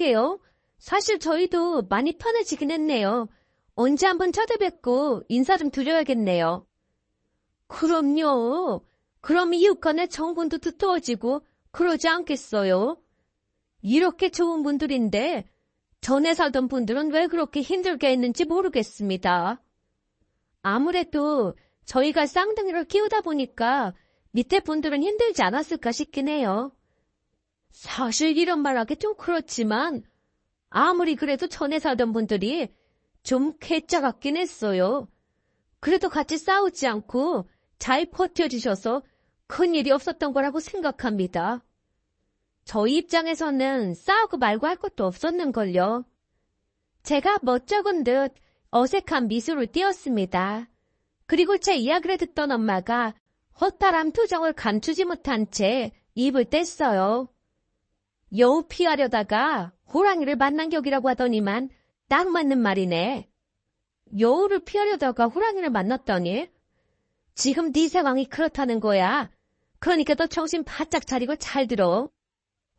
그러게요. 사실 저희도 많이 편해지긴 했네요. 언제 한번 찾아뵙고 인사 좀 드려야겠네요. 그럼요. 그럼 이웃 간의 정분도 두터워지고 그러지 않겠어요? 이렇게 좋은 분들인데 전에 살던 분들은 왜 그렇게 힘들게 했는지 모르겠습니다. 아무래도 저희가 쌍둥이를 키우다 보니까 밑에 분들은 힘들지 않았을까 싶긴 해요. 사실 이런 말하기 좀 그렇지만 아무리 그래도 전에 살던 분들이 좀 괴짜 같긴 했어요. 그래도 같이 싸우지 않고 잘 버텨주셔서 큰일이 없었던 거라고 생각합니다. 저희 입장에서는 싸우고 말고 할 것도 없었는걸요. 제가 멋쩍은 듯 어색한 미소를 띄었습니다. 그리고 제 이야기를 듣던 엄마가 허탈한 표정을 감추지 못한 채 입을 뗐어요. 여우 피하려다가 호랑이를 만난 격이라고 하더니만 딱 맞는 말이네. 여우를 피하려다가 호랑이를 만났더니 지금 네 상황이 그렇다는 거야. 그러니까 너 정신 바짝 차리고 잘 들어.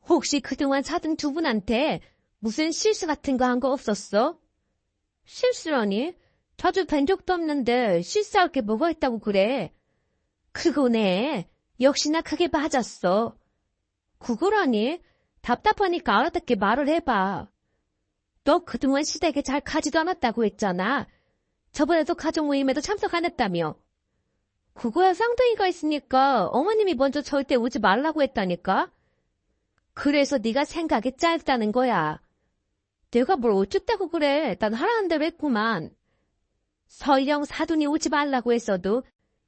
혹시 그동안 사둔 두 분한테 무슨 실수 같은 거 한 거 없었어? 실수라니? 자주 뵌 적도 없는데 실수할 게 뭐가 있다고 그래? 그거네. 역시나 크게 맞았어. 그거라니? 답답하니까 알아듣게 말을 해봐. 너 그동안 시댁에 잘 가지도 않았다고 했잖아. 저번에도 가족 모임에도 참석 안 했다며. 그거야 쌍둥이가 있으니까 어머님이 먼저 절대 오지 말라고 했다니까? 그래서 네가 생각이 짧다는 거야. 내가 뭘 어쨌다고 그래. 난 하라는 대로 했구만. 설령 사돈이 오지 말라고 했어도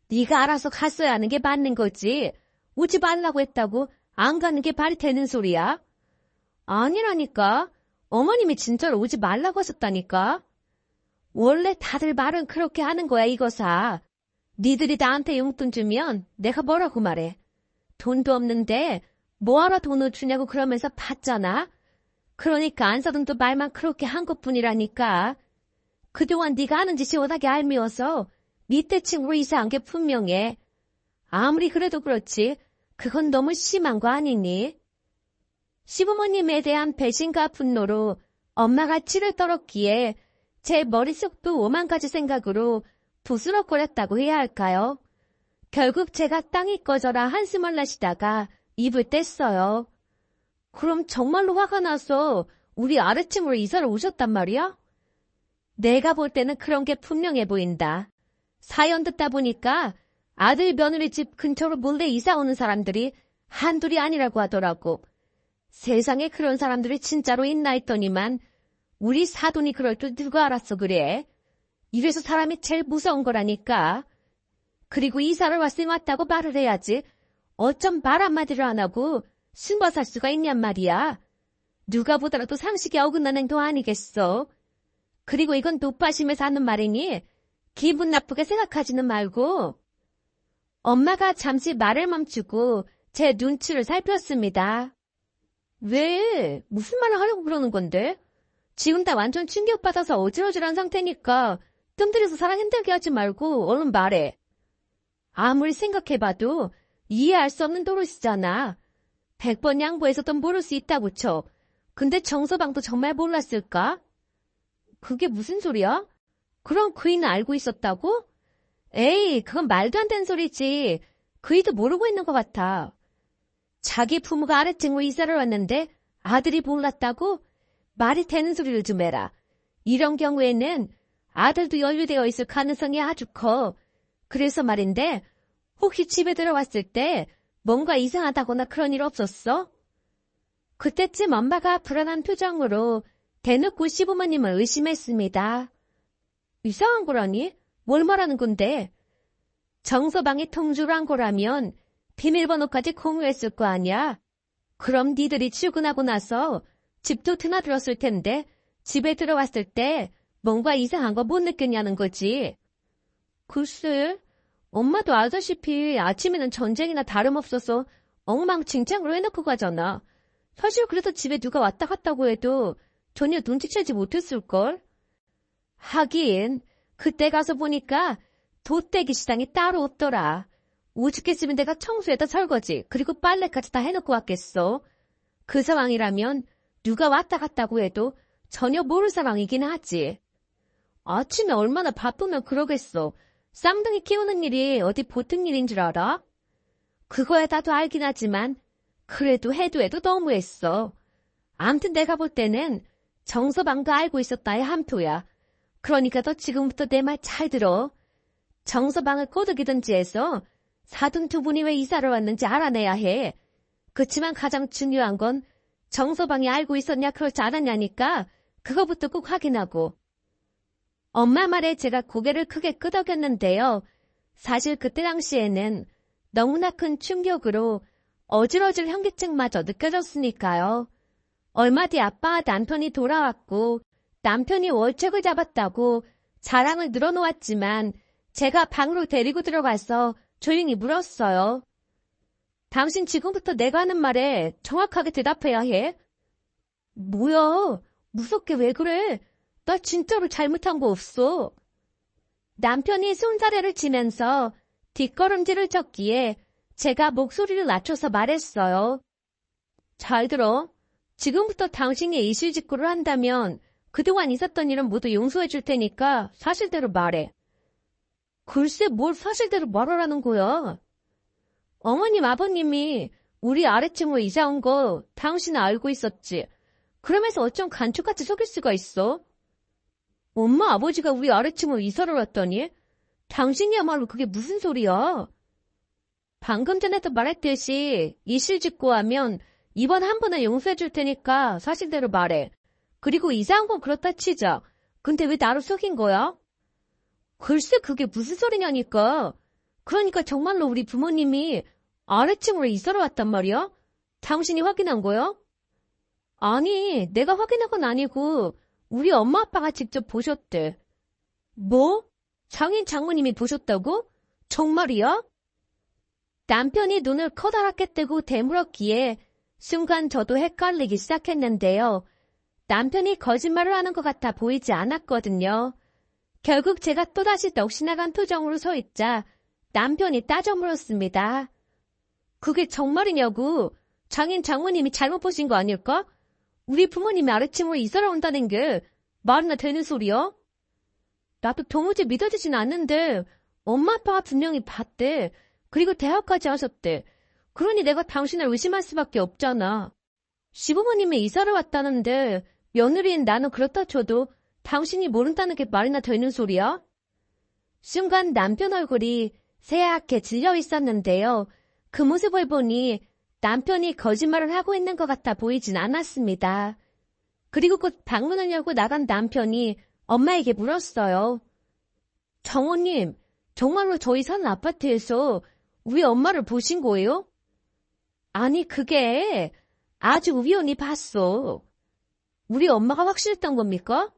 네가 알아서 갔어야 하는 게 맞는 거지. 오지 말라고 했다고 안 가는 게 말이 되는 소리야? 아니라니까. 어머님이 진짜로 오지 말라고 하셨다니까. 원래 다들 말은 그렇게 하는 거야, 이거사. 니들이 나한테 용돈 주면 내가 뭐라고 말해. 돈도 없는데 뭐하러 돈을 주냐고 그러면서 받잖아. 그러니까 안사돈도 말만 그렇게 한 것뿐이라니까. 그동안 네가 하는 짓이 워낙에 알미워서 밑에 친구로 이사한 게 분명해. 아무리 그래도 그렇지 그건 너무 심한 거 아니니? 시부모님에 대한 배신과 분노로 엄마가 치를 떨었기에 제 머릿속도 오만 가지 생각으로 부스럭거렸다고 해야 할까요? 결국 제가 땅이 꺼져라 한숨을 내쉬다가 입을 뗐어요. 그럼 정말로 화가 나서 우리 아래층으로 이사를 오셨단 말이야? 내가 볼 때는 그런 게 분명해 보인다. 사연 듣다 보니까 아들 며느리 집 근처로 몰래 이사 오는 사람들이 한둘이 아니라고 하더라고. 세상에 그런 사람들이 진짜로 있나 했더니만 우리 사돈이 그럴 줄 누가 알았어 그래. 이래서 사람이 제일 무서운 거라니까. 그리고 이사를 왔으니 왔다고 말을 해야지. 어쩜 말 한마디를 안 하고 숨어 살 수가 있냔 말이야. 누가 보더라도 상식에 어긋나는 행동 아니겠어. 그리고 이건 노파심에서 하는 말이니 기분 나쁘게 생각하지는 말고. 엄마가 잠시 말을 멈추고 제 눈치를 살폈습니다. 왜? 무슨 말을 하려고 그러는 건데? 지금 다 완전 충격받아서 어질어질한 상태니까 뜸들여서 사랑 힘들게 하지 말고 얼른 말해. 아무리 생각해봐도 이해할 수 없는 도로시잖아. 백번 양보해서도 모를 수 있다고 쳐. 근데 정서방도 정말 몰랐을까? 그게 무슨 소리야? 그럼 그이는 알고 있었다고? 에이, 그건 말도 안 되는 소리지. 그이도 모르고 있는 것 같아. 자기 부모가 아래층으로 이사를 왔는데 아들이 몰랐다고? 말이 되는 소리를 좀 해라. 이런 경우에는 아들도 연루되어 있을 가능성이 아주 커. 그래서 말인데 혹시 집에 들어왔을 때 뭔가 이상하다거나 그런 일 없었어? 그때쯤 엄마가 불안한 표정으로 대놓고 시부모님을 의심했습니다. 이상한 거라니? 뭘 말하는 건데? 정서방이 통주를 한 거라면 비밀번호까지 공유했을 거 아니야? 그럼 니들이 출근하고 나서 집도 드나들었을 텐데 집에 들어왔을 때 뭔가 이상한 거 못 느꼈냐는 거지. 글쎄, 엄마도 알다시피 아침에는 전쟁이나 다름없어서 엉망진창으로 해놓고 가잖아. 사실 그래서 집에 누가 왔다 갔다고 해도 전혀 눈치채지 못했을걸? 하긴, 그때 가서 보니까 돗대기 시장이 따로 없더라. 오죽했으면 내가 청소에다 설거지, 그리고 빨래까지 다 해놓고 왔겠어. 그 상황이라면 누가 왔다 갔다고 해도 전혀 모를 상황이긴 하지. 아침에 얼마나 바쁘면 그러겠어. 쌍둥이 키우는 일이 어디 보통 일인 줄 알아? 그거야 나도 알긴 하지만 그래도 해도 해도 너무했어. 암튼 내가 볼 때는 정서방도 알고 있었다의 한 표야. 그러니까 너 지금부터 내 말 잘 들어. 정서방을 꼬드기든지 해서 사돈 두 분이 왜 이사를 왔는지 알아내야 해. 그치만 가장 중요한 건 정서방이 알고 있었냐 그렇지 않았냐니까 그거부터 꼭 확인하고. 엄마 말에 제가 고개를 크게 끄덕였는데요. 사실 그때 당시에는 너무나 큰 충격으로 어질어질 현기증마저 느껴졌으니까요. 얼마 뒤 아빠와 남편이 돌아왔고 남편이 월책을 잡았다고 자랑을 늘어놓았지만 제가 방으로 데리고 들어가서 조용히 물었어요. 당신 지금부터 내가 하는 말에 정확하게 대답해야 해. 뭐야? 무섭게 왜 그래? 나 진짜로 잘못한 거 없어. 남편이 손사래를 치면서 뒷걸음질을 쳤기에 제가 목소리를 낮춰서 말했어요. 잘 들어. 지금부터 당신이 이실직고를 한다면 그동안 있었던 일은 모두 용서해 줄 테니까 사실대로 말해. 글쎄 뭘 사실대로 말하라는 거야. 어머님 아버님이 우리 아래층으로 이사 온 거 당신은 알고 있었지. 그러면서 어쩜 간축같이 속일 수가 있어? 엄마 아버지가 우리 아래층으로 이사를 왔더니 당신이야말로 그게 무슨 소리야? 방금 전에도 말했듯이 이실 짓고 하면 이번 한 번은 용서해 줄 테니까 사실대로 말해. 그리고 이사한 건 그렇다 치자. 근데 왜 나를 속인 거야? 글쎄 그게 무슨 소리냐니까. 그러니까 정말로 우리 부모님이 아래층으로 이사를 왔단 말이야? 당신이 확인한 거야? 아니, 내가 확인한 건 아니고 우리 엄마 아빠가 직접 보셨대. 뭐? 장인 장모님이 보셨다고? 정말이야? 남편이 눈을 커다랗게 뜨고 대물었기에 순간 저도 헷갈리기 시작했는데요. 남편이 거짓말을 하는 것 같아 보이지 않았거든요. 결국 제가 또다시 넋이나간 표정으로 서 있자 남편이 따져 물었습니다. 그게 정말이냐고 장인 장모님이 잘못 보신 거 아닐까? 우리 부모님이 아래층으로 이사를 온다는 게 말이나 되는 소리야? 나도 도무지 믿어지진 않는데 엄마 아빠가 분명히 봤대. 그리고 대학까지 하셨대. 그러니 내가 당신을 의심할 수밖에 없잖아. 시부모님이 이사를 왔다는데 며느리인 나는 그렇다 쳐도 당신이 모른다는 게 말이나 되는 소리야? 순간 남편 얼굴이 새하얗게 질려 있었는데요. 그 모습을 보니 남편이 거짓말을 하고 있는 것 같아 보이진 않았습니다. 그리고 곧 방문을 열고 나간 남편이 엄마에게 물었어요. 정호님, 정말로 저희 사는 아파트에서 우리 엄마를 보신 거예요? 아니, 그게 아주 우연히 봤어. 우리 엄마가 확실했던 겁니까?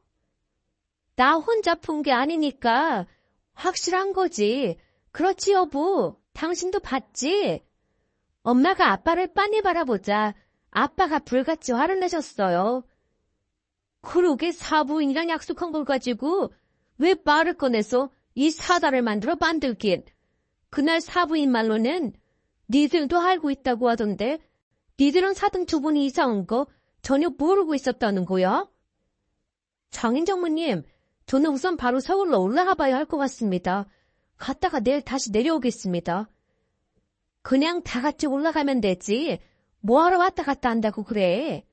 나 혼자 푼 게 아니니까 확실한 거지. 그렇지, 여보. 당신도 봤지? 엄마가 아빠를 빤히 바라보자 아빠가 불같이 화를 내셨어요. 그러게 사부인이랑 약속한 걸 가지고 왜 말을 꺼내서 이 사다를 만들어 만들긴. 그날 사부인 말로는 니들도 알고 있다고 하던데 니들은 사등 두 분이 온거 전혀 모르고 있었다는 거야? 장인 장모님, 저는 우선 바로 서울로 올라가 봐야 할 것 같습니다. 갔다가 내일 다시 내려오겠습니다. 그냥 다 같이 올라가면 되지. 뭐하러 왔다 갔다 한다고 그래?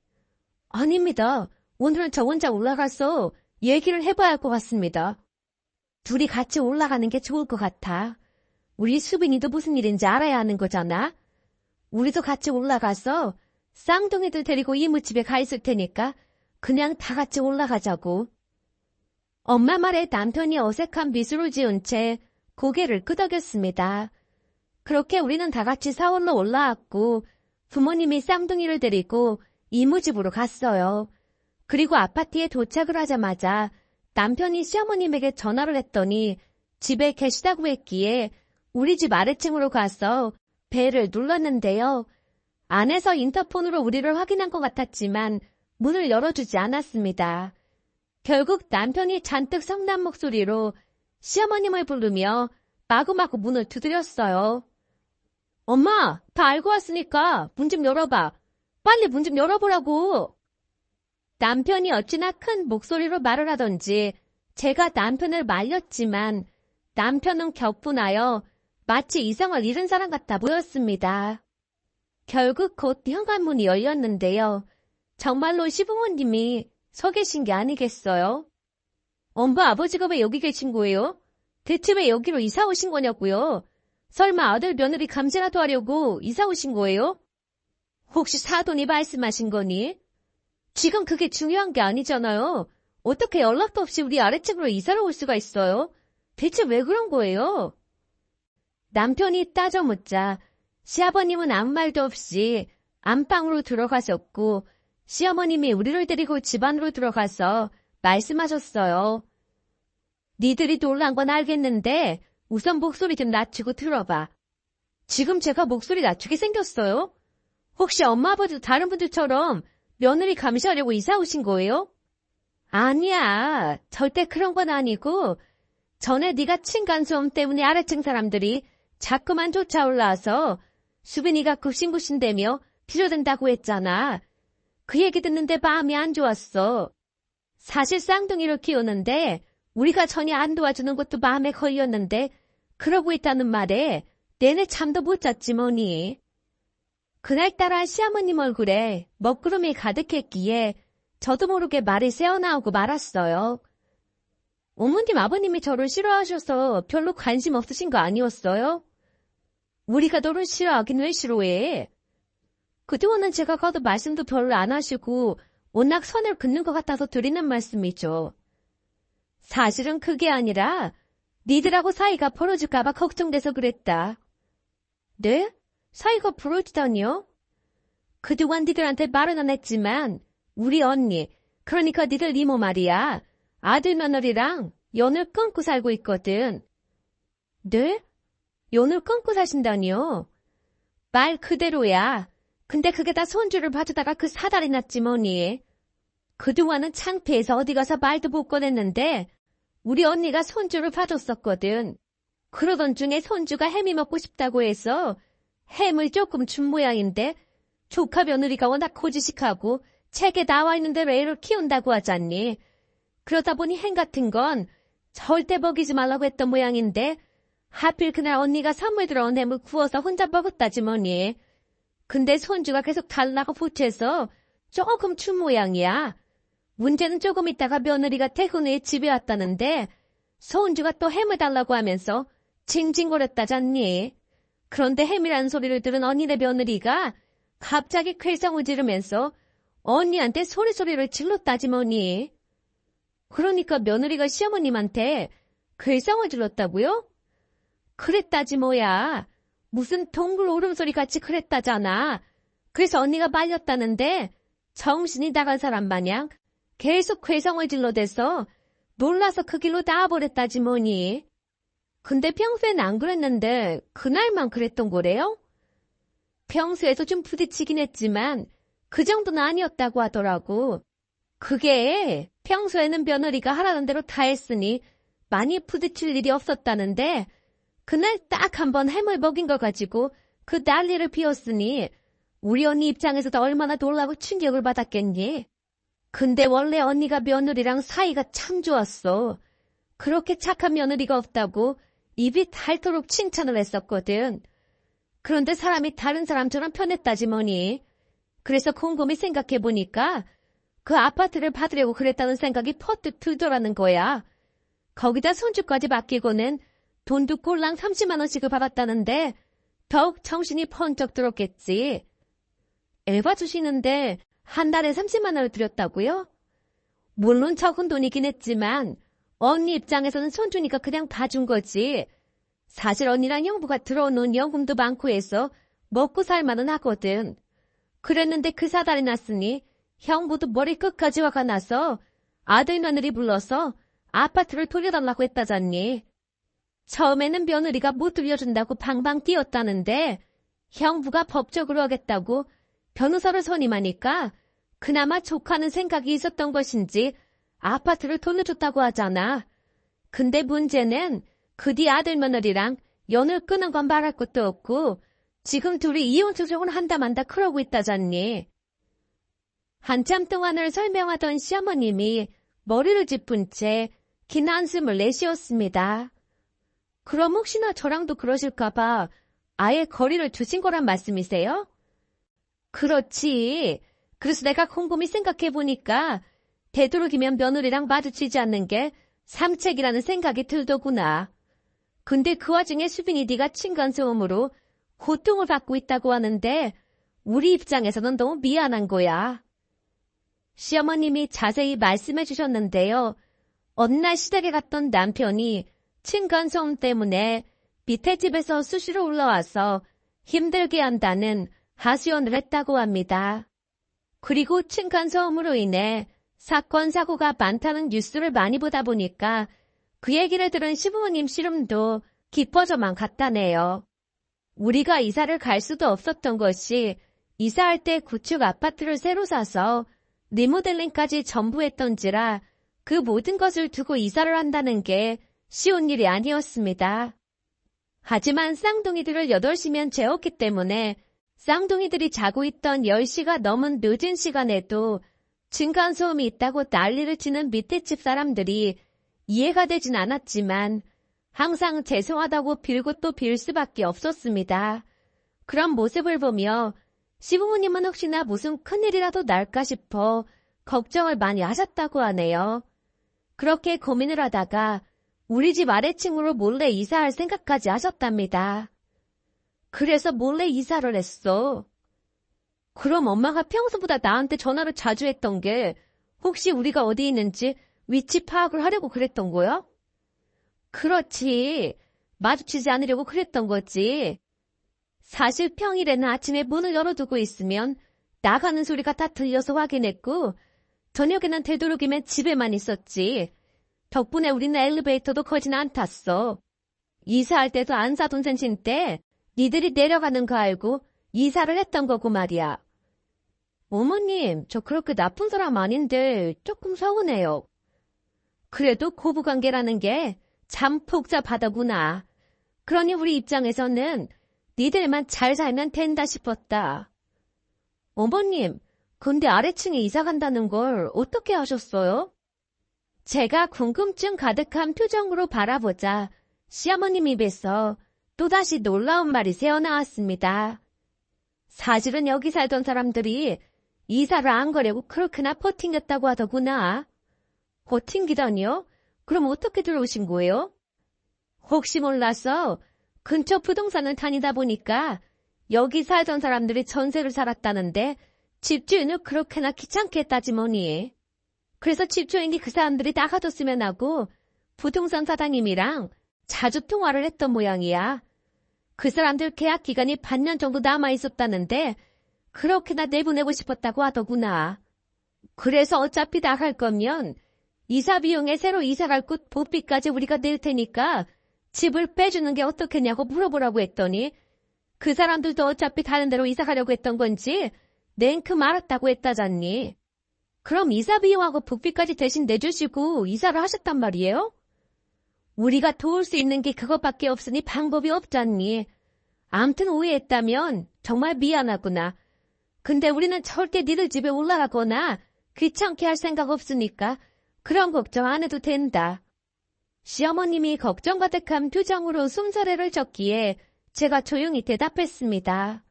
아닙니다. 오늘은 저 혼자 올라가서 얘기를 해봐야 할 것 같습니다. 둘이 같이 올라가는 게 좋을 것 같아. 우리 수빈이도 무슨 일인지 알아야 하는 거잖아. 우리도 같이 올라가서 쌍둥이들 데리고 이모집에 가 있을 테니까 그냥 다 같이 올라가자고. 엄마 말에 남편이 어색한 미소를 지은 채 고개를 끄덕였습니다. 그렇게 우리는 다 같이 사원로 올라왔고 부모님이 쌍둥이를 데리고 이모집으로 갔어요. 그리고 아파트에 도착을 하자마자 남편이 시어머님에게 전화를 했더니 집에 계시다고 했기에 우리 집 아래층으로 가서 배를 눌렀는데요. 안에서 인터폰으로 우리를 확인한 것 같았지만 문을 열어주지 않았습니다. 결국 남편이 잔뜩 성난 목소리로 시어머님을 부르며 마구마구 문을 두드렸어요. 엄마, 다 알고 왔으니까 문 좀 열어봐. 빨리 문 좀 열어보라고. 남편이 어찌나 큰 목소리로 말을 하던지 제가 남편을 말렸지만 남편은 격분하여 마치 이성을 잃은 사람 같아 보였습니다. 결국 곧 현관문이 열렸는데요. 정말로 시부모님이 서 계신 게 아니겠어요? 엄마 아버지가 왜 여기 계신 거예요? 대체 왜 여기로 이사 오신 거냐고요? 설마 아들 며느리 감시라도 하려고 이사 오신 거예요? 혹시 사돈이 말씀하신 거니? 지금 그게 중요한 게 아니잖아요. 어떻게 연락도 없이 우리 아래층으로 이사를 올 수가 있어요? 대체 왜 그런 거예요? 남편이 따져 묻자 시아버님은 아무 말도 없이 안방으로 들어가셨고 시어머님이 우리를 데리고 집 안으로 들어가서 말씀하셨어요. 니들이 놀란 건 알겠는데 우선 목소리 좀 낮추고 들어봐. 지금 제가 목소리 낮추게 생겼어요? 혹시 엄마 아버지도 다른 분들처럼 며느리 감시하려고 이사 오신 거예요? 아니야. 절대 그런 건 아니고 전에 네가 층간소음 때문에 아래층 사람들이 자꾸만 쫓아올라와서 수빈이가 굽신굽신대며 필요된다고 했잖아. 그 얘기 듣는데 마음이 안 좋았어. 사실 쌍둥이를 키우는데 우리가 전혀 안 도와주는 것도 마음에 걸렸는데 그러고 있다는 말에 내내 잠도 못 잤지 뭐니. 그날따라 시어머님 얼굴에 먹구름이 가득했기에 저도 모르게 말이 새어나오고 말았어요. 어머님 아버님이 저를 싫어하셔서 별로 관심 없으신 거 아니었어요? 우리가 너를 싫어하긴 왜 싫어해? 그동안은 제가 가도 말씀도 별로 안 하시고 워낙 선을 긋는 것 같아서 드리는 말씀이죠. 사실은 그게 아니라 니들하고 사이가 벌어질까봐 걱정돼서 그랬다. 네? 사이가 벌어지다니요? 그동안 니들한테 말은 안 했지만 우리 언니, 그러니까 니들 이모 말이야. 아들 며느리랑 연을 끊고 살고 있거든. 네? 연을 끊고 사신다니요? 말 그대로야. 근데 그게 다 손주를 봐주다가 그 사달이 났지 뭐니. 그동안은 창피해서 어디 가서 말도 못 꺼냈는데 우리 언니가 손주를 봐줬었거든. 그러던 중에 손주가 햄이 먹고 싶다고 해서 햄을 조금 준 모양인데 조카 며느리가 워낙 고지식하고 책에 나와 있는 대로 애를 키운다고 하잖니. 그러다 보니 햄 같은 건 절대 먹이지 말라고 했던 모양인데 하필 그날 언니가 선물 들어온 햄을 구워서 혼자 먹었다지 뭐니. 근데 손주가 계속 달라고 보채서 조금 춘 모양이야. 문제는 조금 있다가 며느리가 퇴근 후에 집에 왔다는데 손주가 또 햄을 달라고 하면서 징징거렸다잖니. 그런데 햄이라는 소리를 들은 언니네 며느리가 갑자기 쾌성을 지르면서 언니한테 소리소리를 질렀다지 뭐니. 그러니까 며느리가 시어머님한테 괴성을 질렀다고요? 그랬다지 뭐야. 무슨 동굴 울음소리 같이 그랬다잖아. 그래서 언니가 말렸다는데 정신이 나간 사람 마냥 계속 괴성을 질러대서 놀라서 그 길로 나와버렸다지 뭐니. 근데 평소엔 안 그랬는데 그날만 그랬던 거래요? 평소에도 좀 부딪히긴 했지만 그 정도는 아니었다고 하더라고. 그게 평소에는 며느리가 하라는 대로 다 했으니 많이 부딪힐 일이 없었다는데 그날 딱 한번 해물 먹인 걸 가지고 그 난리를 피웠으니 우리 언니 입장에서 도 얼마나 놀라고 충격을 받았겠니? 근데 원래 언니가 며느리랑 사이가 참 좋았어. 그렇게 착한 며느리가 없다고 입이 닳도록 칭찬을 했었거든. 그런데 사람이 다른 사람처럼 편했다지 뭐니. 그래서 곰곰이 생각해보니까 그 아파트를 받으려고 그랬다는 생각이 퍼뜩 들더라는 거야. 거기다 손주까지 맡기고는 돈도 꼴랑 30만 원씩을 받았다는데 더욱 정신이 펀쩍 들었겠지. 엘바 주시는데 한 달에 30만 원을 드렸다고요? 물론 적은 돈이긴 했지만 언니 입장에서는 손주니까 그냥 봐준 거지. 사실 언니랑 형부가 들어오는 연금도 많고 해서 먹고 살만은 하거든. 그랬는데 그 사달이 났으니 형부도 머리 끝까지 화가 나서 아들 며느리 불러서 아파트를 돌려달라고 했다잖니. 처음에는 며느리가 못 돌려준다고 방방 뛰었다는데 형부가 법적으로 하겠다고 변호사를 선임하니까 그나마 조카는 생각이 있었던 것인지 아파트를 돌려줬다고 하잖아. 근데 문제는 그 뒤 아들 며느리랑 연을 끊은 건 말할 것도 없고 지금 둘이 이혼 소송을 한다 만다 그러고 있다잖니. 한참 동안을 설명하던 시어머님이 머리를 짚은 채 긴 한숨을 내쉬었습니다. 그럼 혹시나 저랑도 그러실까봐 아예 거리를 두신 거란 말씀이세요? 그렇지. 그래서 내가 곰곰이 생각해보니까 되도록이면 며느리랑 마주치지 않는 게 삼책이라는 생각이 들더구나. 근데 그 와중에 수빈이 네가 층간소음으로 고통을 받고 있다고 하는데 우리 입장에서는 너무 미안한 거야. 시어머님이 자세히 말씀해 주셨는데요. 어느 날 시댁에 갔던 남편이 층간소음 때문에 밑에 집에서 수시로 올라와서 힘들게 한다는 하소연을 했다고 합니다. 그리고 층간소음으로 인해 사건, 사고가 많다는 뉴스를 많이 보다 보니까 그 얘기를 들은 시부모님 씨름도 깊어져만 갔다네요. 우리가 이사를 갈 수도 없었던 것이 이사할 때 구축 아파트를 새로 사서 리모델링까지 전부 했던지라 그 모든 것을 두고 이사를 한다는 게 쉬운 일이 아니었습니다. 하지만 쌍둥이들을 8시면 재웠기 때문에 쌍둥이들이 자고 있던 10시가 넘은 늦은 시간에도 층간소음이 있다고 난리를 치는 밑에 집 사람들이 이해가 되진 않았지만 항상 죄송하다고 빌고 또 빌 수밖에 없었습니다. 그런 모습을 보며 시부모님은 혹시나 무슨 큰일이라도 날까 싶어 걱정을 많이 하셨다고 하네요. 그렇게 고민을 하다가 우리 집 아래층으로 몰래 이사할 생각까지 하셨답니다. 그래서 몰래 이사를 했어. 그럼 엄마가 평소보다 나한테 전화를 자주 했던 게 혹시 우리가 어디 있는지 위치 파악을 하려고 그랬던 거야? 그렇지. 마주치지 않으려고 그랬던 거지. 사실 평일에는 아침에 문을 열어두고 있으면 나가는 소리가 다 들려서 확인했고 저녁에는 되도록이면 집에만 있었지. 덕분에 우리는 엘리베이터도 거진 안 탔어. 이사할 때도 안사돈 생신 때 니들이 내려가는 거 알고 이사를 했던 거고 말이야. 어머님, 저 그렇게 나쁜 사람 아닌데 조금 서운해요. 그래도 고부관계라는 게 참 복잡하더구나. 그러니 우리 입장에서는 니들만 잘 살면 된다 싶었다. 어머님, 근데 아래층에 이사 간다는 걸 어떻게 하셨어요? 제가 궁금증 가득한 표정으로 바라보자 시어머님 입에서 또다시 놀라운 말이 새어나왔습니다. 사실은 여기 살던 사람들이 이사를 안 가려고 그렇게나 버팅겼다고 하더구나. 버팅기다니요? 그럼 어떻게 들어오신 거예요? 혹시 몰라서 근처 부동산을 다니다 보니까 여기 살던 사람들이 전세를 살았다는데 집주인을 그렇게나 귀찮게 했다지 뭐니. 그래서 집주인이 그 사람들이 나가줬으면 하고 부동산 사장님이랑 자주 통화를 했던 모양이야. 그 사람들 계약 기간이 반년 정도 남아 있었다는데 그렇게나 내보내고 싶었다고 하더구나. 그래서 어차피 나갈 거면 이사 비용에 새로 이사 갈 곳 보비까지 우리가 낼 테니까 집을 빼주는 게 어떻겠냐고 물어보라고 했더니 그 사람들도 어차피 다른 데로 이사 가려고 했던 건지 냉큼 알았다고 했다잖니. 그럼 이사 비용하고 복비까지 대신 내주시고 이사를 하셨단 말이에요? 우리가 도울 수 있는 게 그것밖에 없으니 방법이 없잖니. 암튼 오해했다면 정말 미안하구나. 근데 우리는 절대 니들 집에 올라가거나 귀찮게 할 생각 없으니까 그런 걱정 안 해도 된다. 시어머님이 걱정 가득한 표정으로 숨사래를 졌기에 제가 조용히 대답했습니다.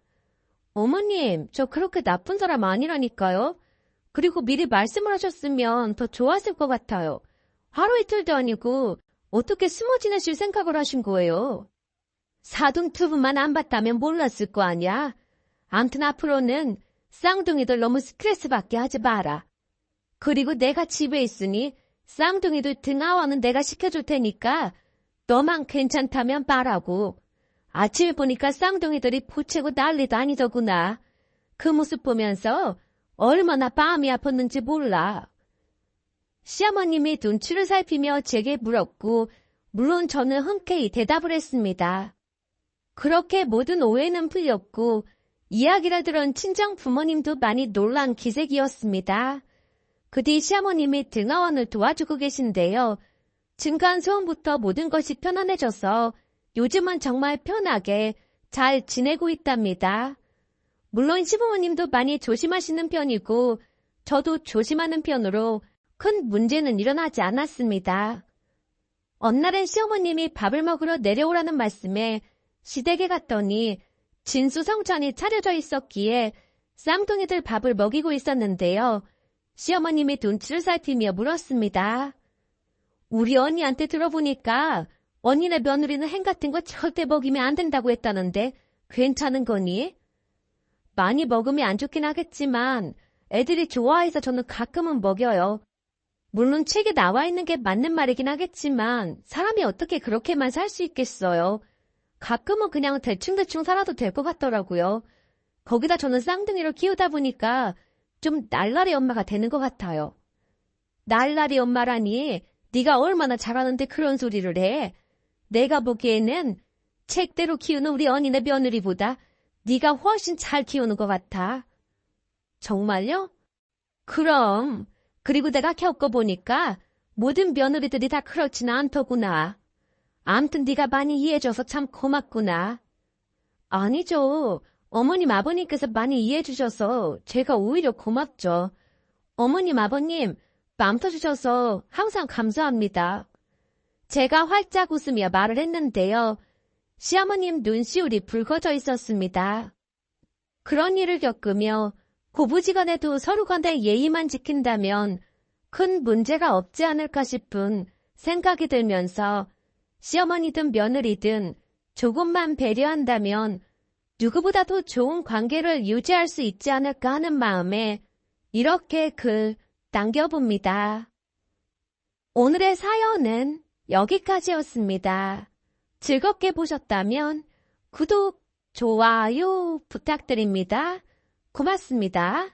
어머님, 저 그렇게 나쁜 사람 아니라니까요. 그리고 미리 말씀을 하셨으면 더 좋았을 것 같아요. 하루 이틀도 아니고 어떻게 숨어 지내실 생각을 하신 거예요? 사둥 투브만 안 봤다면 몰랐을 거 아니야. 암튼 앞으로는 쌍둥이들 너무 스트레스 받게 하지 마라. 그리고 내가 집에 있으니 쌍둥이들 등하원은 내가 시켜줄 테니까 너만 괜찮다면 말하고 아침에 보니까 쌍둥이들이 보채고 난리도 아니더구나. 그 모습 보면서 얼마나 마음이 아팠는지 몰라. 시어머님이 눈치를 살피며 제게 물었고 물론 저는 흔쾌히 대답을 했습니다. 그렇게 모든 오해는 풀렸고 이야기를 들은 친정 부모님도 많이 놀란 기색이었습니다. 그 뒤 시어머님이 등하원을 도와주고 계신데요. 증간 소음부터 모든 것이 편안해져서 요즘은 정말 편하게 잘 지내고 있답니다. 물론 시부모님도 많이 조심하시는 편이고 저도 조심하는 편으로 큰 문제는 일어나지 않았습니다. 어느 날엔 시어머님이 밥을 먹으러 내려오라는 말씀에 시댁에 갔더니 진수성찬이 차려져 있었기에 쌍둥이들 밥을 먹이고 있었는데요. 시어머님이 눈치를 살피며 물었습니다. 우리 언니한테 들어보니까 언니네 며느리는 행 같은 거 절대 먹이면 안 된다고 했다는데 괜찮은 거니? 많이 먹으면 안 좋긴 하겠지만 애들이 좋아해서 저는 가끔은 먹여요. 물론 책에 나와 있는 게 맞는 말이긴 하겠지만 사람이 어떻게 그렇게만 살 수 있겠어요. 가끔은 그냥 대충대충 살아도 될 것 같더라고요. 거기다 저는 쌍둥이를 키우다 보니까 좀 날라리 엄마가 되는 것 같아요. 날라리 엄마라니 네가 얼마나 잘하는데 그런 소리를 해. 내가 보기에는 책대로 키우는 우리 언니네 며느리보다 네가 훨씬 잘 키우는 것 같아. 정말요? 그럼 그리고 내가 겪어보니까 모든 며느리들이 다 그렇지는 않더구나. 암튼 네가 많이 이해해줘서 참 고맙구나. 아니죠. 어머님 아버님께서 많이 이해해주셔서 제가 오히려 고맙죠. 어머님 아버님 맘 터주셔서 항상 감사합니다. 제가 활짝 웃으며 말을 했는데요. 시어머님 눈시울이 붉어져 있었습니다. 그런 일을 겪으며 고부지간에도 서로 간의 예의만 지킨다면 큰 문제가 없지 않을까 싶은 생각이 들면서 시어머니든 며느리든 조금만 배려한다면 누구보다도 좋은 관계를 유지할 수 있지 않을까 하는 마음에 이렇게 글 남겨봅니다. 오늘의 사연은 여기까지였습니다. 즐겁게 보셨다면 구독, 좋아요 부탁드립니다. 고맙습니다.